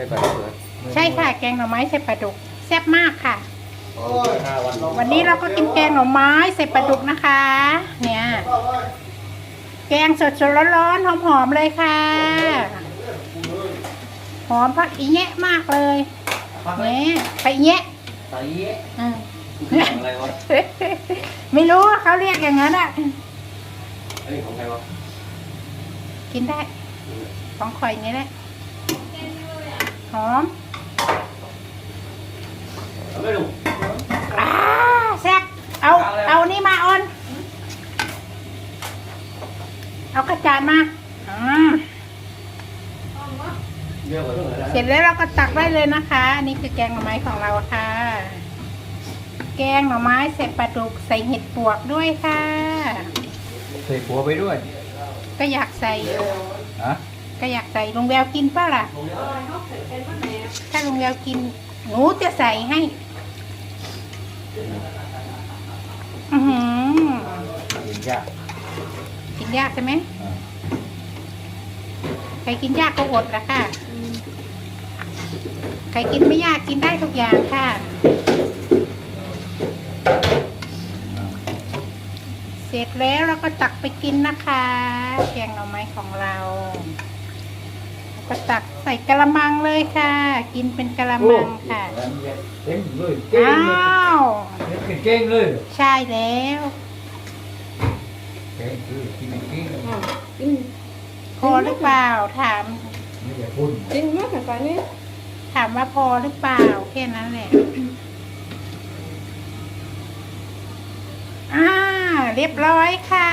ไปบัตรเสือใช่ค่ะ แกงหน่อไม้ใส่ปลาดุกแซ่บมากค่ะห้าวันวันนี้เราก็กินแกงหน่อไม้ใส่ปลาดุกนะคะ เนี่ย แกงสดๆร้อนๆหอมๆเลยค่ะ หอมพักอีแยะมากเลยเนี่ยไปอีแยะไอ้อืม อะไรวะไม่รู้ว่าเขาเรียกอย่างนั้นอะไอ้ของใครวะกินได้ ของข่อยนี่แหละ หอมไม่รู้อ่าแซ่บเอาเอานี่มาออน เอากระจานมาอืมเยอะกว่าเท่าไหร่เสร็จแล้วเราก็ตักได้เลยนะคะ อันนี้คือแกงหน่อไม้ของเราค่ะ แกงหน่อไม้ใส่ปลาดุกใส่เห็ดปวกด้วยค่ะ ใส่ผัวไปด้วย ก็อยากใส่อยู่ฮะ ก็อยากใส่ลุงแววกินเปล่าล่ะถ้าลุงแววกิน หนูจะใส่ให้ อือหือเห็นยากกินยากใช่ไหมใครกินยากก็อดละค่ะ ใครกินไม่ยากกินได้ทุกอย่างค่ะเสร็จแล้วเราก็ตักไปกินนะคะแกงหน่อไม้ของเรา ก็ตักใส่กระมังเลยค่ะ กินเป็นกระมังค่ะเต็มเลยเก่งอ้าเลยวเก่งเลยใช่แล้วเก่งคือกินไม่เก่งกินพอหรือเปล่าถาม ไม่ใช่พุ่นจริงมากค่ะตอนนี้ถามว่าพอหรือเปล่าแค่นั้นแหละอ่าเรียบร้อยค่ะ